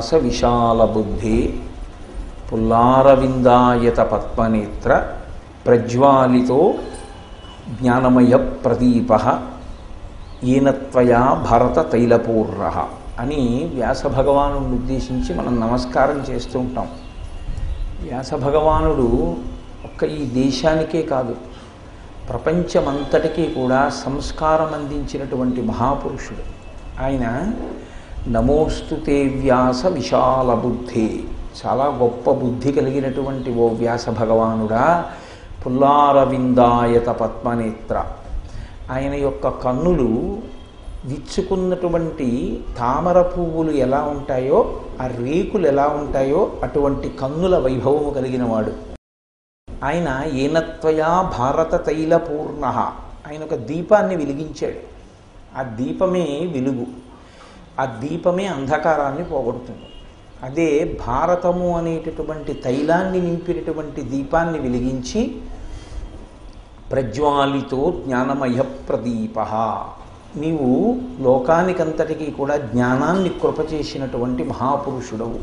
తే వ్యాస విశాల బుద్ధి పుల్లారవిందాయత పద్మనేత్ర ప్రజ్వాలితో జ్ఞానమయ ప్రదీప ఈనత్వయా భరత తైలపూర్ర అని వ్యాస భగవాను ఉద్దేశించి మనం నమస్కారం చేస్తూ ఉంటాం. వ్యాస భగవానుడు ఒక్క ఈ దేశానికే కాదు ప్రపంచమంతటికీ కూడా సంస్కారం అందించినటువంటి మహాపురుషుడు. ఆయన నమోస్తుతే వ్యాస విశాల బుద్ధి. చాలా గొప్ప బుద్ధి కలిగినటువంటి ఓ వ్యాస భగవానుడా పుల్లారవిందాయత పద్మనేత్ర. ఆయన యొక్క కన్నులు విచ్చుకున్నటువంటి తామర పువ్వులు ఎలా ఉంటాయో ఆ రేకులు ఎలా ఉంటాయో అటువంటి కన్నుల వైభవము కలిగినవాడు. ఆయన ఏనత్వయా భారత తైలపూర్ణ. ఆయన ఒక దీపాన్ని వెలిగించాడు. ఆ దీపమే వెలుగు. ఆ దీపమే అంధకారాన్ని పోగొడుతుంది. అదే భారతము అనేటటువంటి తైలాన్ని నింపినటువంటి దీపాన్ని వెలిగించి ప్రజ్వాలితో జ్ఞానమయ ప్రదీప నీవు లోకానికంతటికీ కూడా జ్ఞానాన్ని కృప చేసినటువంటి మహాపురుషుడవు.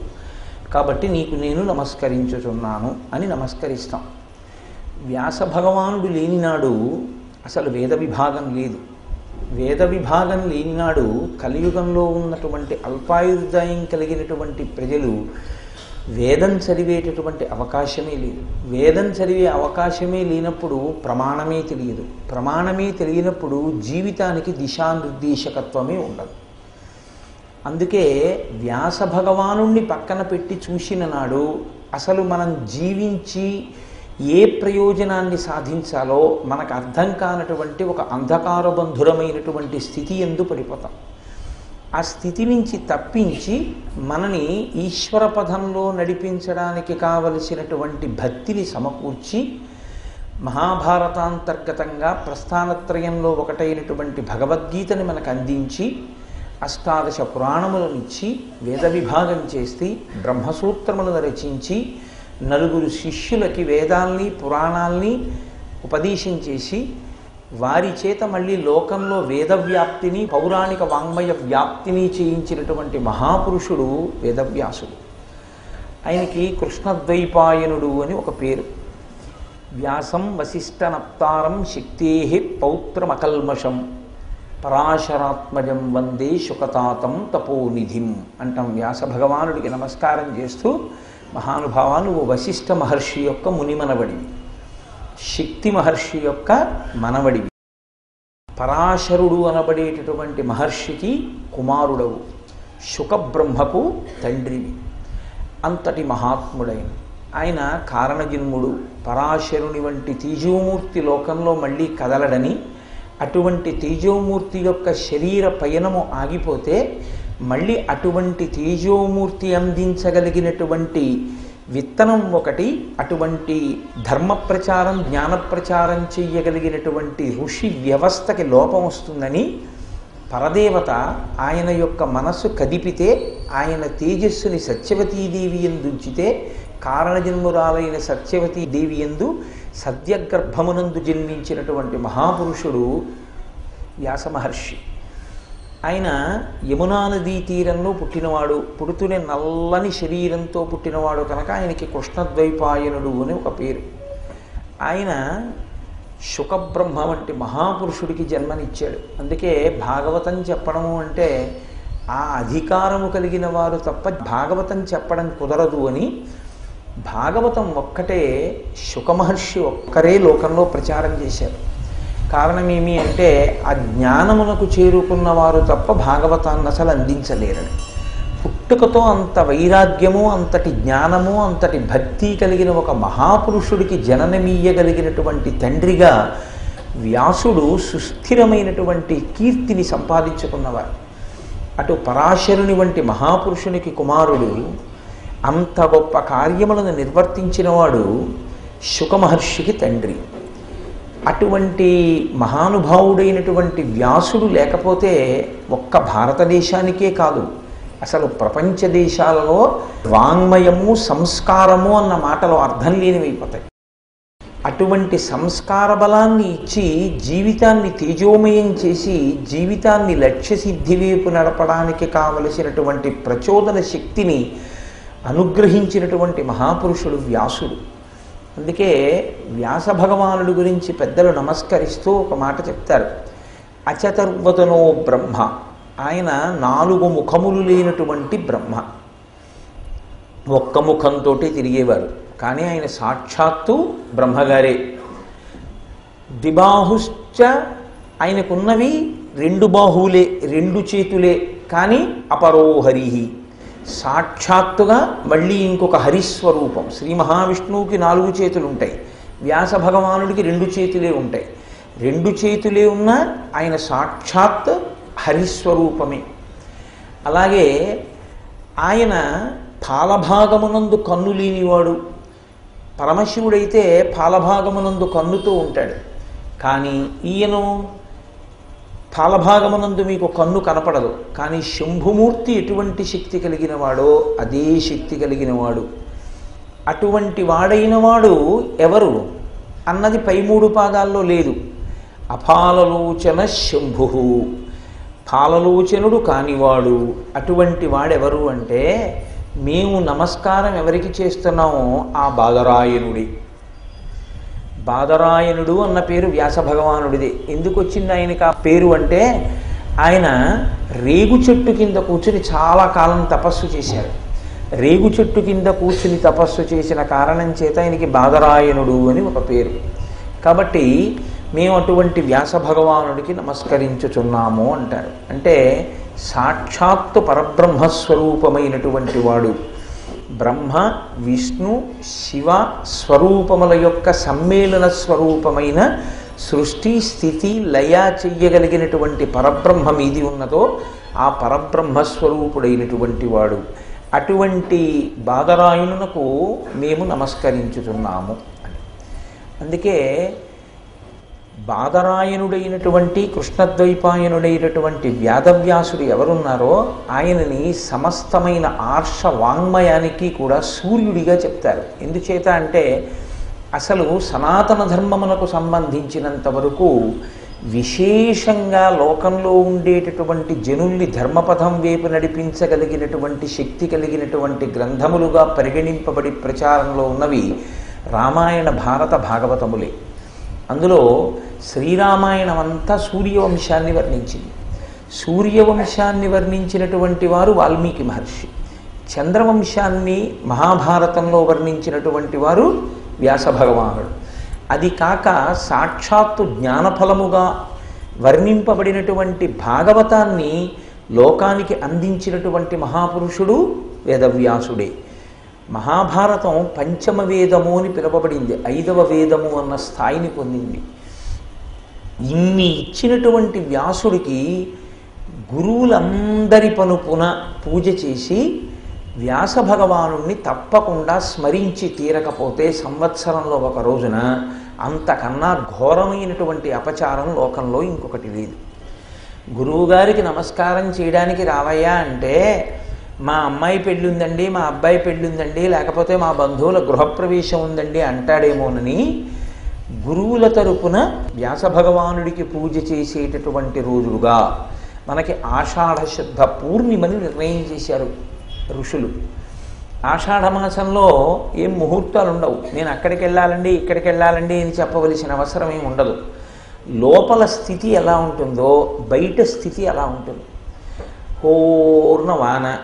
కాబట్టి నీకు నేను నమస్కరించుచున్నాను అని నమస్కరిస్తాం. వ్యాస భగవానుడు లేనినాడు అసలు వేద విభాగం లేదు. వేద విభాగం లేనినాడు కలియుగంలో ఉన్నటువంటి అల్పాయుర్దాయం కలిగినటువంటి ప్రజలు వేదం చదివేటటువంటి అవకాశమే లేదు. వేదం చదివే అవకాశమే లేనప్పుడు ప్రమాణమే తెలియదు. ప్రమాణమే తెలియనప్పుడు జీవితానికి దిశానిర్దేశకత్వమే ఉండదు. అందుకే వ్యాస భగవానుణ్ణి పక్కన పెట్టి చూసిన నాడు అసలు మనం జీవించి ఏ ప్రయోజనాన్ని సాధించాలో మనకు అర్థం కానటువంటి ఒక అంధకార బంధురమైనటువంటి స్థితి ఎందు పడిపోతాం. ఆ స్థితి నుంచి తప్పించి మనని ఈశ్వర పదంలో నడిపించడానికి కావలసినటువంటి భక్తిని సమకూర్చి మహాభారతాంతర్గతంగా ప్రస్థానత్రయంలో ఒకటైనటువంటి భగవద్గీతని మనకు అందించి అష్టాదశ పురాణములనిచ్చి వేద విభాగం చేసి బ్రహ్మసూత్రములను రచించి నలుగురు శిష్యులకి వేదాల్ని పురాణాల్ని ఉపదేశం చేసి వారి చేత మళ్ళీ లోకంలో వేదవ్యాప్తిని పౌరాణిక వాంగ్మయ వ్యాప్తిని చేయించినటువంటి మహాపురుషుడు వేదవ్యాసుడు. ఆయనకి కృష్ణద్వైపాయనుడు అని ఒక పేరు. వ్యాసం వశిష్ఠనప్తారం శక్తే పౌత్రమకల్మషం పరాశరాత్మజం వందే శుకతాతం తపోనిధిం అంటాం వ్యాస భగవానుడికి నమస్కారం చేస్తూ మహానుభావాలు నువ్వు వశిష్ఠ మహర్షి యొక్క మునిమనవడివి. శక్తి మహర్షి యొక్క మనవడివి. పరాశరుడు అనబడేటటువంటి మహర్షికి కుమారుడవు. శుకబ్రహ్మకు తండ్రివి. అంతటి మహాత్ముడైన. ఆయన కారణజన్ముడు. పరాశరుని వంటి తేజోమూర్తి లోకంలో మళ్ళీ కదలడని అటువంటి తేజోమూర్తి యొక్క శరీర పయనము ఆగిపోతే మళ్ళీ అటువంటి తేజోమూర్తి అందించగలిగినటువంటి విత్తనం ఒకటి అటువంటి ధర్మ ప్రచారం జ్ఞాన ప్రచారం చెయ్యగలిగినటువంటి ఋషి వ్యవస్థకి లోపం వస్తుందని పరదేవత ఆయన యొక్క మనస్సు కదిపితే ఆయన తేజస్సుని సత్యవతీదేవి ఎందుంచితే కారణజన్మురాలైన సత్యవతీదేవి ఎందు సద్యగర్భమునందు జన్మించినటువంటి మహాపురుషుడు వ్యాస మహర్షి ఆయన యమునా నదీ తీరంలో పుట్టినవాడు. పుడుతూనే నల్లని శరీరంతో పుట్టినవాడు కనుక ఆయనకి కృష్ణద్వైపాయనుడు అని ఒక పేరు. ఆయన శుకబ్రహ్మ వంటి మహాపురుషుడికి జన్మనిచ్చాడు. అందుకే భాగవతం చెప్పడము అంటే ఆ అధికారము కలిగిన వారు తప్ప భాగవతం చెప్పడం కుదరదు అని భాగవతం ఒక్కటే శుకమహర్షి ఒక్కరే లోకంలో ప్రచారం చేశారు. కారణమేమి అంటే ఆ జ్ఞానమునకు చేరుకున్న వారు తప్ప భాగవతాన్ని అసలు అందించలేరని. పుట్టుకతో అంత వైరాగ్యము అంతటి జ్ఞానము అంతటి భక్తి కలిగిన ఒక మహాపురుషుడికి జననమీయగలిగినటువంటి తండ్రిగా వ్యాసుడు సుస్థిరమైనటువంటి కీర్తిని సంపాదించుకున్నవారు. అటు పరాశరుని వంటి మహాపురుషునికి కుమారుడు అంత గొప్ప కార్యములను నిర్వర్తించినవాడు శుకమహర్షికి తండ్రి. అటువంటి మహానుభావుడైనటువంటి వ్యాసుడు లేకపోతే ఒక్క భారతదేశానికే కాదు. అసలు ప్రపంచ దేశాలలో వాంగ్మయము సంస్కారము అన్న మాటలు అర్థం లేనివైపోతాయి. అటువంటి సంస్కార బలాన్ని ఇచ్చి జీవితాన్ని తేజోమయం చేసి జీవితాన్ని లక్ష్య సిద్ధి వైపు నడపడానికి కావలసినటువంటి ప్రచోదన శక్తిని అనుగ్రహించినటువంటి మహాపురుషుడు వ్యాసుడు. అందుకే వ్యాస భగవానుడి గురించి పెద్దలు నమస్కరిస్తూ ఒక మాట చెప్తారు. అచతర్వతనో బ్రహ్మ. ఆయన నాలుగు ముఖములు లేనటువంటి బ్రహ్మ. ఒక్క ముఖంతో తిరిగేవారు. కానీ ఆయన సాక్షాత్తు బ్రహ్మగారే. ద్విబాహుశ్చ ఆయనకున్నవి రెండు బాహువులే రెండు చేతులే కానీ అపరోహరిహి సాక్షాత్తుగా మళ్ళీ ఇంకొక హరిస్వరూపం. శ్రీ మహావిష్ణువుకి నాలుగు చేతులు ఉంటాయి వ్యాస భగవానుడికి రెండు చేతులే ఉంటాయి. రెండు చేతులే ఉన్న ఆయన సాక్షాత్ హరిస్వరూపమే. అలాగే ఆయన పాలభాగమునందు కన్ను లేనివాడు. పరమశివుడైతే పాలభాగమునందు కన్నుతో ఉంటాడు. కానీ ఈయను పాలభాగమునందు మీకు కన్ను కనపడదు. కానీ శంభుమూర్తి ఎటువంటి శక్తి కలిగిన వాడో అదే శక్తి కలిగిన వాడు అటువంటి వాడైన వాడు ఎవరు? అన్నది పై మూడు పాదాల్లో లేదు. అపాలలోచన శంభు పాలలోచనుడు కానివాడు. అటువంటి వాడెవరు అంటే మేము నమస్కారం ఎవరికి చేస్తున్నామో ఆ బాదరాయనుడి బాదరాయణుడు అన్న పేరు వ్యాస భగవానుడిది ఎందుకు వచ్చింది ఆయనకి ఆ పేరు అంటే ఆయన రేగు చెట్టు కింద కూర్చుని చాలా కాలం తపస్సు చేశారు రేగు చెట్టు కింద కూర్చుని తపస్సు చేసిన కారణం చేత ఆయనకి బాదరాయణుడు అని ఒక పేరు. కాబట్టి మేము అటువంటి వ్యాస భగవానుడికి నమస్కరించుచున్నాము అంటారు. అంటే సాక్షాత్తు పరబ్రహ్మస్వరూపమైనటువంటి వాడు. బ్రహ్మ విష్ణు శివ స్వరూపముల యొక్క సమ్మేళన స్వరూపమైన సృష్టి స్థితి లయ చెయ్యగలిగినటువంటి పరబ్రహ్మం ఏది ఉన్నదో ఆ పరబ్రహ్మస్వరూపుడైనటువంటి వాడు. అటువంటి బాదరాయణునకు మేము నమస్కరించుతున్నాము అని. అందుకే బాదరాయణుడైనటువంటి కృష్ణద్వైపాయనుడైనటువంటి వ్యాధవ్యాసుడు ఎవరున్నారో ఆయనని సమస్తమైన ఆర్ష వాంగ్మయానికి కూడా సూర్యుడిగా చెప్తారు. ఎందుచేత అంటే అసలు సనాతన ధర్మమునకు సంబంధించినంత వరకు విశేషంగా లోకంలో ఉండేటటువంటి జనుల్ని ధర్మపథం వైపు నడిపించగలిగినటువంటి శక్తి కలిగినటువంటి గ్రంథములుగా పరిగణింపబడి ప్రచారంలో ఉన్నవి రామాయణ భారత భాగవతములే. అందులో శ్రీరామాయణం అంతా సూర్యవంశాన్ని వర్ణించింది. సూర్యవంశాన్ని వర్ణించినటువంటి వారు వాల్మీకి మహర్షి. చంద్రవంశాన్ని మహాభారతంలో వర్ణించినటువంటి వారు వ్యాస భగవానుడు అది కాక సాక్షాత్తు జ్ఞానఫలముగా వర్ణింపబడినటువంటి భాగవతాన్ని లోకానికి అందించినటువంటి మహాపురుషుడు వేదవ్యాసుడే. మహాభారతం పంచమ వేదము అని పిలువబడింది. ఐదవ వేదము అన్న స్థాయిని పొందింది. ఇన్ని ఇచ్చినటువంటి వ్యాసుడికి గురువులందరి పనుపున పూజ చేసి వ్యాస భగవానుణ్ణి తప్పకుండా స్మరించి తీరకపోతే సంవత్సరంలో ఒక రోజున అంతకన్నా ఘోరమైనటువంటి అపచారం లోకంలో ఇంకొకటి లేదు. గురువుగారికి నమస్కారం చేయడానికి రావయ్యా అంటే మా అమ్మాయి పెళ్ళి ఉందండి మా అబ్బాయి పెళ్ళి ఉందండి లేకపోతే మా బంధువుల గృహప్రవేశం ఉందండి అంటాడేమోనని గురువుల తరపున వ్యాస భగవానుడికి పూజ చేసేటటువంటి రోజులుగా మనకి ఆషాఢ శుద్ధ పూర్ణిమని నిర్ణయం చేశారు ఋషులు. ఆషాఢ మాసంలో ఏం ముహూర్తాలు ఉండవు. నేను అక్కడికి వెళ్ళాలండి ఇక్కడికి వెళ్ళాలండి అని చెప్పవలసిన అవసరం ఏమి ఉండదు. లోపల స్థితి ఎలా ఉంటుందో బయట స్థితి ఎలా ఉంటుంది? పూర్ణ వాన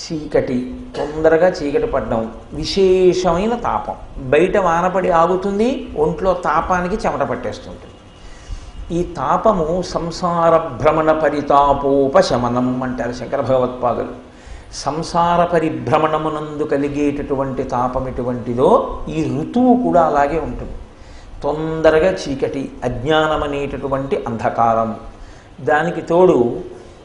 చీకటి తొందరగా చీకటి పడ్డం విశేషమైన తాపం. బయట వానపడి ఆగుతుంది ఒంట్లో తాపానికి చెమట పట్టేస్తుంటుంది. ఈ తాపము సంసార భ్రమణ పరితాపోపశమనం అంటారు శంకర భగవత్పాదులు సంసార పరిభ్రమణమునందు కలిగేటటువంటి తాపం ఎటువంటిదో ఈ ఋతువు కూడా అలాగే ఉంటుంది. తొందరగా చీకటి అజ్ఞానం అనేటటువంటి అంధకారం. దానికి తోడు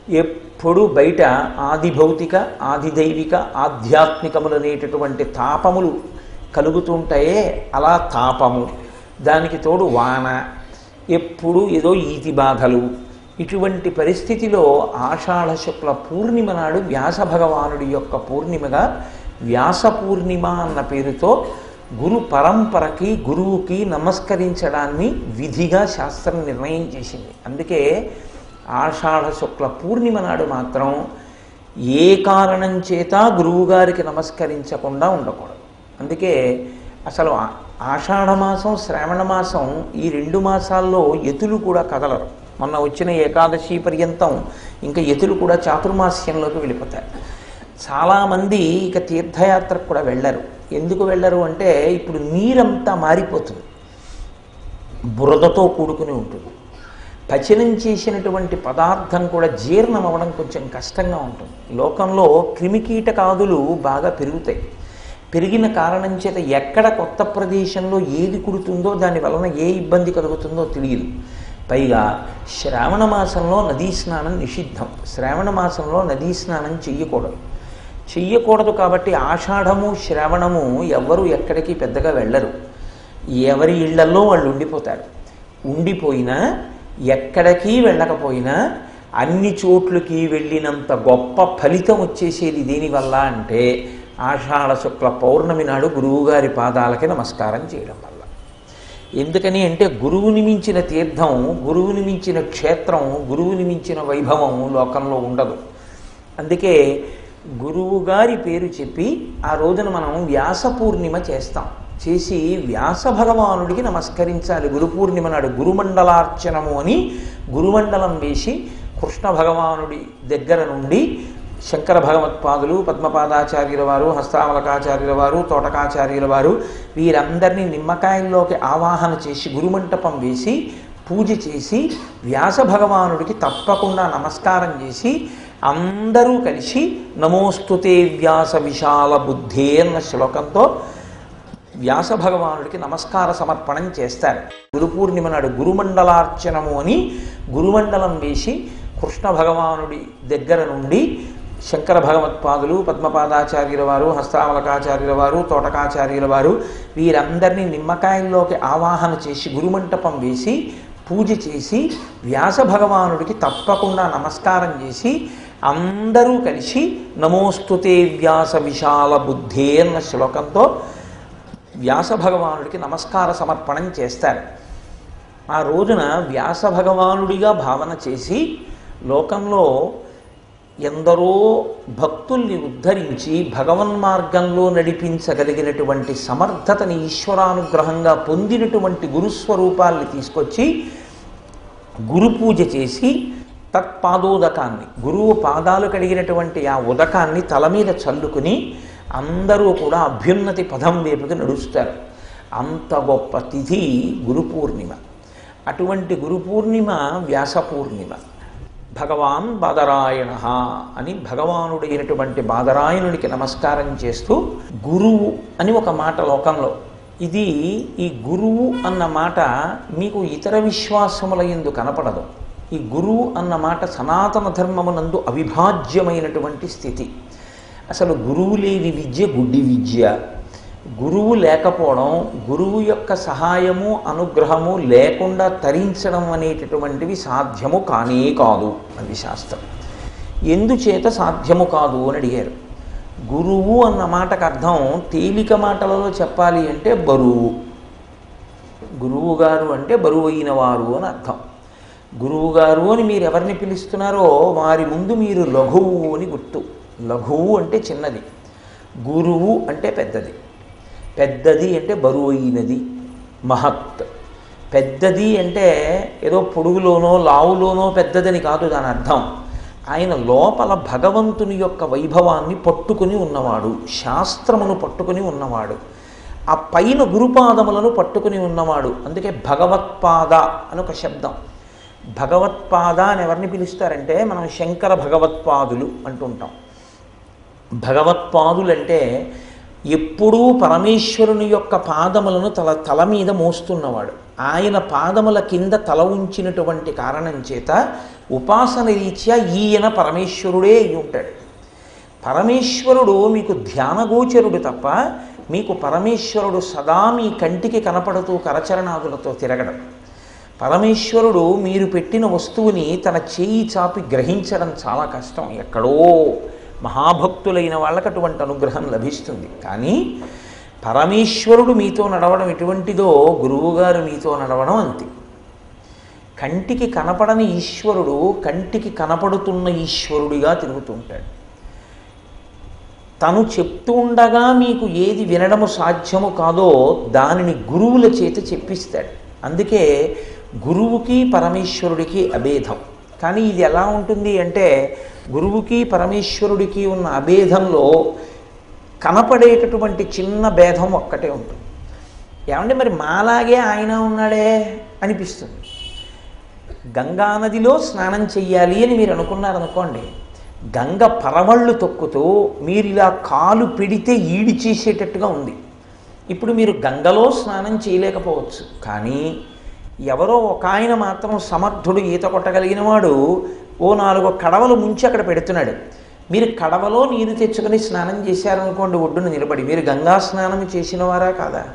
ఎప్పుడు బయట ఆది భౌతిక ఆదిదైవిక ఆధ్యాత్మికములు అనేటటువంటి తాపములు కలుగుతుంటాయే అలా తాపము. దానికి తోడు వాన ఎప్పుడు ఏదో ఈతి బాధలు. ఇటువంటి పరిస్థితిలో ఆషాఢ శుక్ల పూర్ణిమ నాడు వ్యాస భగవానుడి యొక్క పూర్ణిమగా వ్యాస పూర్ణిమ అన్న పేరుతో గురు పరంపరకి గురువుకి నమస్కరించడాన్ని విధిగా శాస్త్రం నిర్ణయం చేసింది. అందుకే ఆషాఢ శుక్ల పూర్ణిమ నాడు మాత్రం ఏ కారణం చేత గురువుగారికి నమస్కరించకుండా ఉండకూడదు. అందుకే అసలు ఆ- శ్రావణ మాసం ఈ రెండు మాసాల్లో ఎతులు కూడా కదలరు. మొన్న వచ్చిన ఏకాదశి పర్యంతం ఇంకా ఎతులు కూడా చాతుర్మాస్యంలోకి వెళ్ళిపోతారు చాలామంది ఇక తీర్థయాత్రకు కూడా వెళ్ళరు. ఎందుకు వెళ్ళరు అంటే ఇప్పుడు నీరంతా మారిపోతుంది. బురదతో కూడుకుని ఉంటుంది. పచనం చేసినటువంటి పదార్థం కూడా జీర్ణం అవ్వడం కొంచెం కష్టంగా ఉంటుంది. లోకంలో క్రిమికీటకాదులు బాగా పెరుగుతాయి. పెరిగిన కారణం చేత ఎక్కడ కొత్త ప్రదేశంలో ఏది కుడుతుందో దాని వలన ఏ ఇబ్బంది కలుగుతుందో తెలియదు. పైగా శ్రావణ మాసంలో నదీ స్నానం నిషిద్ధం. శ్రావణ మాసంలో నదీ స్నానం చెయ్యకూడదు. చెయ్యకూడదు కాబట్టి ఆషాఢము శ్రావణము ఎవ్వరూ ఎక్కడికి పెద్దగా వెళ్ళరు. ఎవరి ఇళ్ళలో వాళ్ళు ఉండిపోతారు. ఉండిపోయినా ఎక్కడికి వెళ్ళకపోయినా అన్ని చోట్లకి వెళ్ళినంత గొప్ప ఫలితం వచ్చేసేది దేనివల్ల అంటే ఆషాఢ శుక్ల పౌర్ణమి నాడు గురువుగారి పాదాలకి నమస్కారం చేయడం వల్ల. ఎందుకని అంటే గురువుని మించిన తీర్థం గురువుని మించిన క్షేత్రం గురువుని మించిన వైభవం లోకంలో ఉండదు. అందుకే గురువుగారి పేరు చెప్పి ఆ రోజున మనం వ్యాస పూర్ణిమ చేస్తాం. చేసి వ్యాస భగవానుడికి నమస్కరించాలి. గురు పూర్ణిమ నాడు గురుమండలార్చనము అని గురుమండలం వేసి కృష్ణ భగవానుడి దగ్గర నుండి శంకర భగవత్పాదులు పద్మపాదాచార్యుల వారు హస్తామలకాచార్యుల వారు తోటకాచార్యుల వారు వీరందరినీ నిమ్మకాయల్లోకి ఆవాహన చేసి గురుమంటపం వేసి పూజ చేసి వ్యాస భగవానుడికి తప్పకుండా నమస్కారం చేసి అందరూ కలిసి నమోస్తుతే వ్యాస విశాల బుద్ధే అన్న శ్లోకంతో వ్యాస భగవానుడికి నమస్కార సమర్పణం చేస్తారు. గురు పూర్ణిమ నాడు గురుమండలార్చనము అని గురుమండలం వేసి కృష్ణ భగవానుడి దగ్గర నుండి శంకర భగవత్పాదులు పద్మపాదాచార్యుల వారు హస్తామలకాచార్యుల వారు తోటకాచార్యుల వారు వీరందరినీ నిమ్మకాయల్లోకి ఆవాహన చేసి గురుమంటపం వేసి పూజ చేసి వ్యాస భగవానుడికి తప్పకుండా నమస్కారం చేసి అందరూ కలిసి నమోస్తుతే వ్యాస విశాల బుద్ధే అన్న శ్లోకంతో వ్యాస భగవానుడికి నమస్కార సమర్పణం చేస్తారు. ఆ రోజున వ్యాస భగవానుడిగా భావన చేసి లోకంలో ఎందరో భక్తుల్ని ఉద్ధరించి భగవన్మార్గంలో నడిపించగలిగినటువంటి సమర్థతని ఈశ్వరానుగ్రహంగా పొందినటువంటి గురుస్వరూపాల్ని తీసుకొచ్చి గురు పూజ చేసి తత్పాదోదకాన్ని గురువు పాదాలు కడిగినటువంటి ఆ ఉదకాన్ని తల మీద చల్లుకుని అందరూ కూడా అభ్యున్నతి పదం వైపుకి నడుస్తారు. అంత గొప్ప తిథి గురు పూర్ణిమ. అటువంటి గురు పూర్ణిమ వ్యాస పూర్ణిమ. భగవాన్ బాదరాయణ అని భగవానుడైనటువంటి బాదరాయణుడికి నమస్కారం చేస్తూ గురువు అని ఒక మాట లోకంలో. ఇది ఈ గురువు అన్న మాట మీకు ఇతర విశ్వాసముల ఎందు కనపడదు. ఈ గురువు అన్న మాట సనాతన ధర్మమునందు అవిభాజ్యమైనటువంటి స్థితి. అసలు గురువు లేని విద్య గుడ్డి విద్య. గురువు లేకపోవడం గురువు యొక్క సహాయము అనుగ్రహము లేకుండా తరించడం అనేటటువంటివి సాధ్యము కానే కాదు అది శాస్త్రం. ఎందుచేత సాధ్యము కాదు అని అడిగారు. గురువు అన్న మాటకు అర్థం తేలిక మాటలలో చెప్పాలి అంటే బరువు. గురువుగారు అంటే బరువు అయిన వారు అని అర్థం. గురువుగారు అని మీరు ఎవరిని పిలుస్తున్నారో వారి ముందు మీరు లఘువు అని గుర్తు. లఘువు అంటే చిన్నది గురువు అంటే పెద్దది. పెద్దది అంటే బరువు అయినది మహత్. పెద్దది అంటే ఏదో పొడుగులోనో లావులోనో పెద్దదని కాదు దాని అర్థం. ఆయన లోపల భగవంతుని యొక్క వైభవాన్ని పట్టుకుని ఉన్నవాడు శాస్త్రమును పట్టుకుని ఉన్నవాడు. ఆ పైన గురుపాదములను పట్టుకుని ఉన్నవాడు. అందుకే భగవత్పాద అని ఒక శబ్దం. భగవత్పాద అని ఎవరిని పిలుస్తారంటే మనం శంకర భగవత్పాదులు అంటుంటాం. భగవత్పాదులంటే ఎప్పుడూ పరమేశ్వరుని యొక్క పాదములను తల తల మీద మోస్తున్నవాడు. ఆయన పాదముల కింద తల ఉంచినటువంటి కారణం చేత ఉపాసన రీత్యా ఈయన పరమేశ్వరుడే అయి ఉంటాడు పరమేశ్వరుడు మీకు ధ్యానగోచరుడు తప్ప మీకు పరమేశ్వరుడు సదా మీ కంటికి కనపడుతూ కరచరణాదులతో తిరగడం. పరమేశ్వరుడు మీరు పెట్టిన వస్తువుని తన చేయి చాపి గ్రహించడం చాలా కష్టం ఎక్కడో. మహాభక్తులైన వాళ్ళకి అటువంటి అనుగ్రహం లభిస్తుంది. కానీ పరమేశ్వరుడు మీతో నడవడం ఎటువంటిదో గురువుగారు మీతో నడవడం అంతే. కంటికి కనపడని ఈశ్వరుడు కంటికి కనపడుతున్న ఈశ్వరుడిగా తిరుగుతుంటాడు తను చెప్తూ ఉండగా మీకు ఏది వినడము సాధ్యము కాదో దానిని గురువుల చేత చెప్పిస్తాడు. అందుకే గురువుకి పరమేశ్వరుడికి అభేదం. కానీ ఇది ఎలా ఉంటుంది అంటే గురువుకి పరమేశ్వరుడికి ఉన్న అభేదంలో కనపడేటటువంటి చిన్న భేదం ఒక్కటే ఉంటుంది. ఏమంటే మరి మాలాగే ఆయన ఉన్నాడే అనిపిస్తుంది. గంగా నదిలో స్నానం చెయ్యాలి అని మీరు అనుకున్నారనుకోండి గంగ పరవళ్ళు తొక్కుతూ మీరు ఇలా కాలు పెడితే ఈడి చేసేటట్టుగా ఉంది. ఇప్పుడు మీరు గంగలో స్నానం చేయలేకపోవచ్చు. కానీ ఎవరో ఒక ఆయన మాత్రం సమర్థుడు ఈత కొట్టగలిగిన వాడు ఓ నాలుగు కడవలు ముంచి అక్కడ పెడుతున్నాడు. మీరు కడవలో నీరు తెచ్చుకొని స్నానం చేశారనుకోండి ఒడ్డున నిలబడి. మీరు గంగా స్నానం చేసిన వారా కాదా?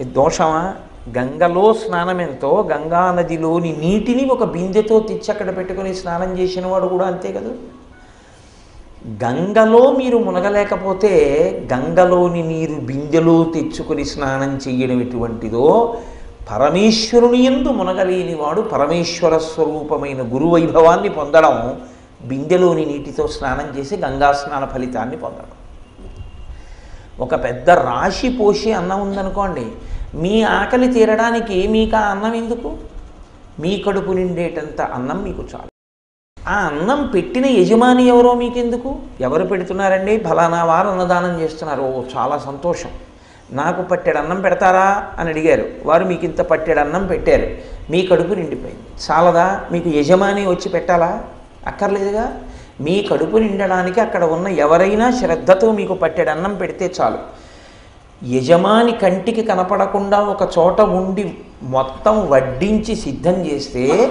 దోషమా? గంగలో స్నానం ఎంతో గంగా నదిలోని నీటిని ఒక బిందెతో తెచ్చి అక్కడ పెట్టుకొని స్నానం చేసిన వాడు కూడా అంతే కదా? గంగలో మీరు మునగలేకపోతే గంగలోని నీరు బిందెలో తెచ్చుకొని స్నానం చేయడం ఎటువంటిదో పరమేశ్వరుని ఎందు మునగలేని వాడు పరమేశ్వర స్వరూపమైన గురువైభవాన్ని పొందడం బిందెలోని నీటితో స్నానం చేసి గంగా స్నాన ఫలితాన్ని పొందడం. ఒక పెద్ద రాశి పోసి అన్నం ఉందనుకోండి మీ ఆకలి తీరడానికి మీకు ఆ అన్నం ఎందుకు? మీ కడుపు నిండేటంత అన్నం మీకు చాలు. ఆ అన్నం పెట్టిన యజమాని ఎవరో మీకెందుకు? ఎవరు పెడుతున్నారండి? ఫలానా వారు అన్నదానం చేస్తున్నారు. ఓ చాలా సంతోషం. నాకు పట్టెడు అన్నం పెడతారా అని అడిగారు. వారు మీకు ఇంత పట్టెడు అన్నం పెట్టారు. మీ కడుపు నిండిపోయింది. చాలదా? మీకు యజమాని వచ్చి పెట్టాలా? అక్కర్లేదుగా. మీ కడుపు నిండడానికి అక్కడ ఉన్న ఎవరైనా శ్రద్ధతో మీకు పట్టెడు అన్నం పెడితే చాలు. యజమాని కంటికి కనపడకుండా ఒక చోట ఉండి మొత్తం వడ్డించి సిద్ధం చేస్తే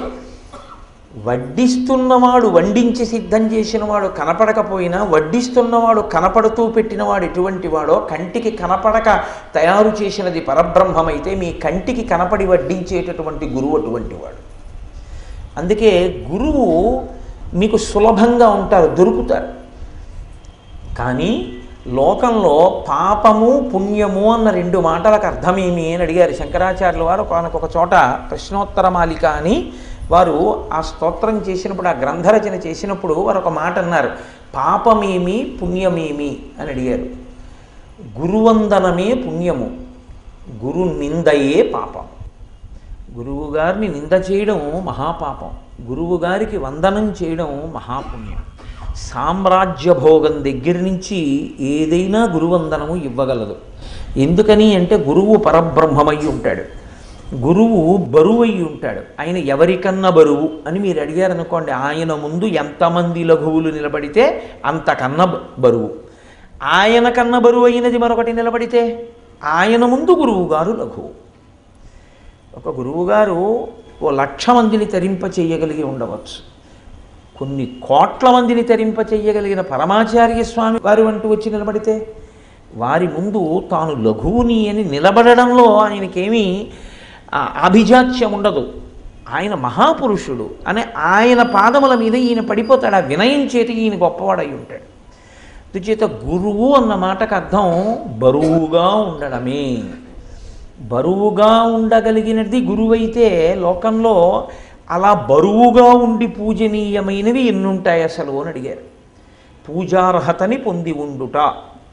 వడ్డిస్తున్నవాడు వండించి సిద్ధం చేసినవాడు కనపడకపోయినా వడ్డిస్తున్నవాడు కనపడుతూ పెట్టినవాడు ఎటువంటి వాడో కంటికి కనపడక తయారు చేసినది పరబ్రహ్మమైతే మీ కంటికి కనపడి వడ్డించేటటువంటి గురువు అటువంటి వాడు. అందుకే గురువు మీకు సులభంగా ఉంటారు దొరుకుతారు. కానీ లోకంలో పాపము పుణ్యము అన్న రెండు మాటలకు అర్థమేమి అని అడిగారు శంకరాచార్యుల వారు. ఒక చోట ప్రశ్నోత్తర మాలిక అని వారు ఆ స్తోత్రం చేసినప్పుడు ఆ గ్రంథరచన చేసినప్పుడు వారు ఒక మాట అన్నారు. పాపమేమి పుణ్యమేమి అని అడిగారు. గురువందనమే పుణ్యము. గురు నిందయే పాపం. గురువుగారిని నింద చేయడం మహాపాపం. గురువుగారికి వందనం చేయడం మహాపుణ్యం. సామ్రాజ్య భోగం దగ్గర నుంచి ఏదైనా గురువందనము ఇవ్వగలదు. ఎందుకని అంటే గురువు పరబ్రహ్మమై ఉంటాడు. గురువు బరువు అయి ఉంటాడు. ఆయన ఎవరికన్నా బరువు అని మీరు అడిగారు అనుకోండి ఆయన ముందు ఎంతమంది లఘువులు నిలబడితే అంతకన్నా బరువు. ఆయన కన్నా బరువు అయినది మరొకటి నిలబడితే ఆయన ముందు గురువుగారు లఘువు. ఒక గురువుగారు ఓ లక్ష మందిని తరింప చేయగలిగి ఉండవచ్చు. కొన్ని కోట్ల మందిని తరింప చేయగలిగిన పరమాచార్య స్వామి వారు అంటూ వచ్చి నిలబడితే వారి ముందు తాను లఘువుని అని నిలబడడంలో ఆయనకేమీ అభిజాత్యం ఉండదు. ఆయన మహాపురుషుడు అనే ఆయన పాదముల మీద ఈయన పడిపోతాడు. ఆ వినయం చేతి ఈయన గొప్పవాడై ఉంటాడు. అందుచేత గురువు అన్న మాటకు అర్థం బరువుగా ఉండడమే. బరువుగా ఉండగలిగినది గురువైతే లోకంలో అలా బరువుగా ఉండి పూజనీయమైనవి ఎన్నుంటాయి అసలు అని అడిగారు. పూజార్హతని పొంది ఉండుట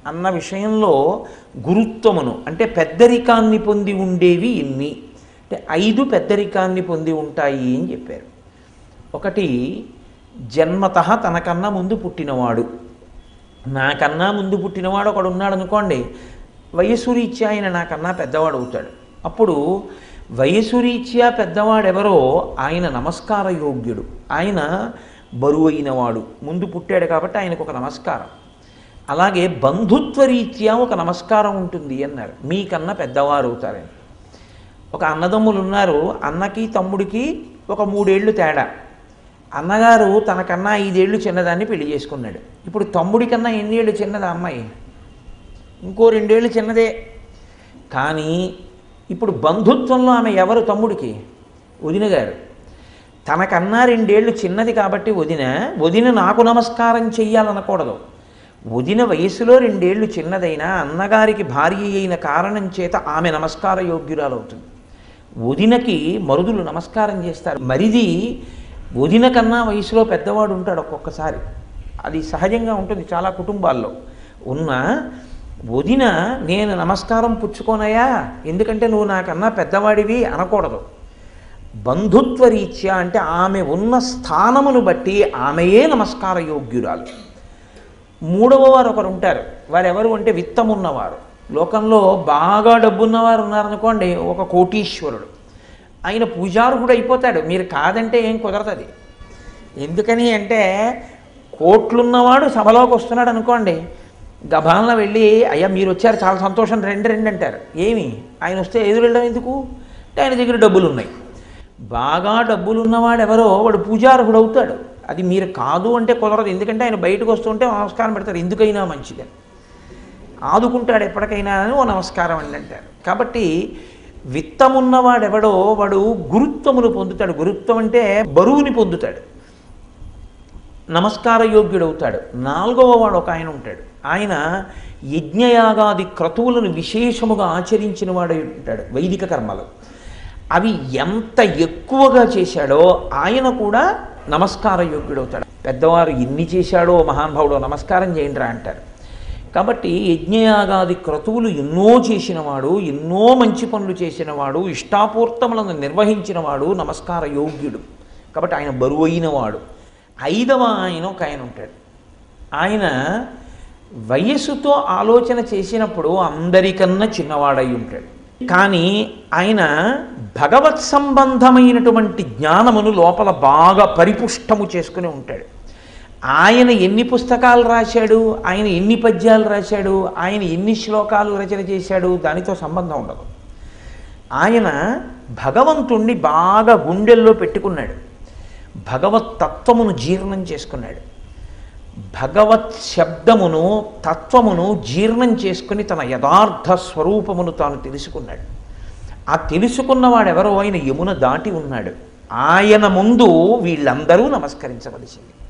అన్న విషయంలో గురుత్వమును అంటే పెద్దరికాన్ని పొంది ఉండేవి ఎన్ని? అంటే ఐదు పెద్దరికాన్ని పొంది ఉంటాయి అని చెప్పారు. ఒకటి జన్మత తనకన్నా ముందు పుట్టినవాడు. నాకన్నా ముందు పుట్టినవాడు ఒకడు ఉన్నాడు అనుకోండి వయసు రీత్యా ఆయన నాకన్నా పెద్దవాడు అవుతాడు. అప్పుడు వయసు రీత్యా పెద్దవాడెవరో ఆయన నమస్కార యోగ్యుడు. ఆయన బరువు అయినవాడు. ముందు పుట్టాడు కాబట్టి ఆయనకు ఒక నమస్కారం. అలాగే బంధుత్వ రీత్యా ఒక నమస్కారం ఉంటుంది అన్నారు. మీకన్నా పెద్దవారు అవుతారని. ఒక అన్నదమ్ములు ఉన్నారు. అన్నకి తమ్ముడికి ఒక మూడేళ్ళు తేడా. అన్నగారు తనకన్నా ఐదేళ్ళు చిన్నదాన్ని పెళ్ళి చేసుకున్నాడు. ఇప్పుడు తమ్ముడి కన్నా ఎన్నేళ్ళు చిన్నదా అమ్మాయి? ఇంకో రెండేళ్ళు చిన్నదే. కానీ ఇప్పుడు బంధుత్వంలో ఆమె ఎవరు తమ్ముడికి? వదిన గారు. తనకన్నా రెండేళ్ళు చిన్నది కాబట్టి వదిన వదిన నాకు నమస్కారం చెయ్యాలనకూడదు. వదిన వయసులో రెండేళ్ళు చిన్నదైనా అన్నగారికి భార్య అయిన కారణం చేత ఆమె నమస్కార యోగ్యురాలవుతుంది వదినకి మరుదులు నమస్కారం చేస్తారు. మరిది వదిన కన్నా వయసులో పెద్దవాడు ఉంటాడు ఒక్కొక్కసారి. అది సహజంగా ఉంటుంది చాలా కుటుంబాల్లో. ఉన్న వదిన నేను నమస్కారం పుచ్చుకోనయా ఎందుకంటే నువ్వు నాకన్నా పెద్దవాడివి అనకూడదు. బంధుత్వ రీత్యా అంటే ఆమె ఉన్న స్థానమును బట్టి ఆమెయే నమస్కార యోగ్యురాలు మూడవ వారు ఒకరు ఉంటారు. వారు ఎవరు అంటే విత్తమున్నవారు. లోకంలో బాగా డబ్బున్నవారు ఉన్నారనుకోండి ఒక కోటీశ్వరుడు. ఆయన పూజార్హుడు అయిపోతాడు. మీరు కాదంటే ఏం కుదరదు ఎందుకని అంటే కోట్లున్నవాడు సభలోకి వస్తున్నాడు అనుకోండి గభాలన వెళ్ళి అయ్యా మీరు వచ్చారు చాలా సంతోషం రెండు రెండు అంటారు. ఏమి? ఆయన వస్తే ఎదురు వెళ్ళడం ఎందుకు? అంటే ఆయన దగ్గర డబ్బులు ఉన్నాయి బాగా డబ్బులు ఉన్నవాడు ఎవరో వాడు పూజార్హుడు అవుతాడు అది మీరు కాదు అంటే కుదరదు. ఎందుకంటే ఆయన బయటకు వస్తుంటే నమస్కారం పెడతారు. ఎందుకైనా మంచిదని ఆదుకుంటాడు ఎప్పటికైనా అని ఓ నమస్కారం అండి అంటారు. కాబట్టి విత్తమున్నవాడెవడో వాడు గురుత్వమును పొందుతాడు. గురుత్వం అంటే బరువుని పొందుతాడు. నమస్కార యోగ్యుడవుతాడు. నాలుగవ వాడు ఒక ఆయన ఉంటాడు. ఆయన యజ్ఞయాగాది క్రతువులను విశేషముగా ఆచరించిన వాడు ఉంటాడు వైదిక కర్మలు. అవి ఎంత ఎక్కువగా చేశాడో ఆయన కూడా నమస్కార యోగ్యుడవుతాడు. పెద్దవారు ఎన్ని చేశాడో మహానుభావుడు నమస్కారం చేయండిరా అంటారు. కాబట్టి యజ్ఞయాగాది క్రతువులు ఎన్నో చేసినవాడు ఎన్నో మంచి పనులు చేసినవాడు ఇష్టాపూర్తములను నిర్వహించినవాడు నమస్కార యోగ్యుడు. కాబట్టి ఆయన బరువైనవాడు ఐదవ ఆయన ఒక ఆయన ఉంటాడు. ఆయన వయస్సుతో ఆలోచన చేసినప్పుడు అందరికన్నా చిన్నవాడై ఉంటాడు. కానీ ఆయన భగవత్ సంబంధమైనటువంటి జ్ఞానమును లోపల బాగా పరిపుష్టము చేసుకుని ఉంటాడు. ఆయన ఎన్ని పుస్తకాలు రాశాడు ఆయన ఎన్ని పద్యాలు రాశాడు ఆయన ఎన్ని శ్లోకాలు రచన చేశాడు దానితో సంబంధం ఉండదు. ఆయన భగవంతుణ్ణి బాగా గుండెల్లో పెట్టుకున్నాడు. భగవత్ తత్వమును జీర్ణం చేసుకున్నాడు. భగవత్ శబ్దమును తత్వమును జీర్ణం చేసుకుని తన యథార్థ స్వరూపమును తాను తెలుసుకున్నాడు. ఆ తెలుసుకున్నవాడు ఎవరో ఆయన యమున దాటి ఉన్నాడు. ఆయన ముందు వీళ్ళందరూ నమస్కరించవలసింది.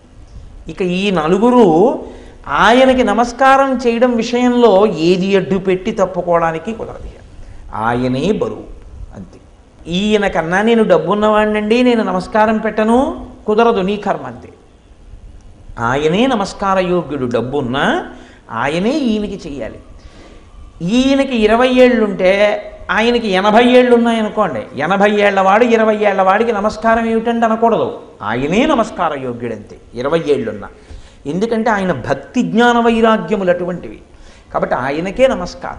ఇక ఈ నలుగురు ఆయనకి నమస్కారం చేయడం విషయంలో ఏది అడ్డు పెట్టి తప్పుకోవడానికి కుదరదు ఆయనే బరువు అంతే. ఈయన కన్నా నేను డబ్బున్నవాడినండి నేను నమస్కారం పెట్టను కుదరదు నీ కర్మ అంతే. ఆయనే నమస్కార యోగ్యుడు డబ్బున్నా ఆయనే ఈయనకి చెయ్యాలి. ఈయనకి ఇరవై ఏళ్ళుంటే ఆయనకి ఎనభై ఏళ్ళు ఉన్నాయనుకోండి ఎనభై ఏళ్ళ వాడు ఇరవై ఏళ్ళ వాడికి నమస్కారం ఏమిటంటే అనకూడదు. ఆయనే నమస్కార యోగ్యుడంతే ఇరవై ఏళ్ళున్న. ఎందుకంటే ఆయన భక్తి జ్ఞాన వైరాగ్యములు అటువంటివి. కాబట్టి ఆయనకే నమస్కారం.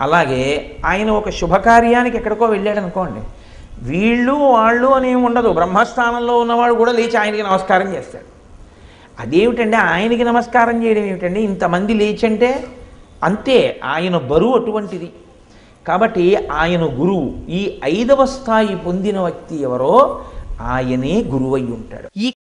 అలాగే ఆయన ఒక శుభకార్యానికి ఎక్కడికో వెళ్ళాడు అనుకోండి వీళ్ళు వాళ్ళు అని ఉండదు. బ్రహ్మస్థానంలో ఉన్నవాడు కూడా లేచి ఆయనకి నమస్కారం చేస్తాడు. అదేమిటంటే ఆయనకి నమస్కారం చేయడం ఏమిటండి ఇంతమంది లేచంటే అంతే. ఆయన బరువు అటువంటిది. కాబట్టి ఆయన గురువు. ఈ ఐదవ స్థాయి పొందిన వ్యక్తి ఎవరో? ఆయనే గురువై ఉంటాడు. ఈ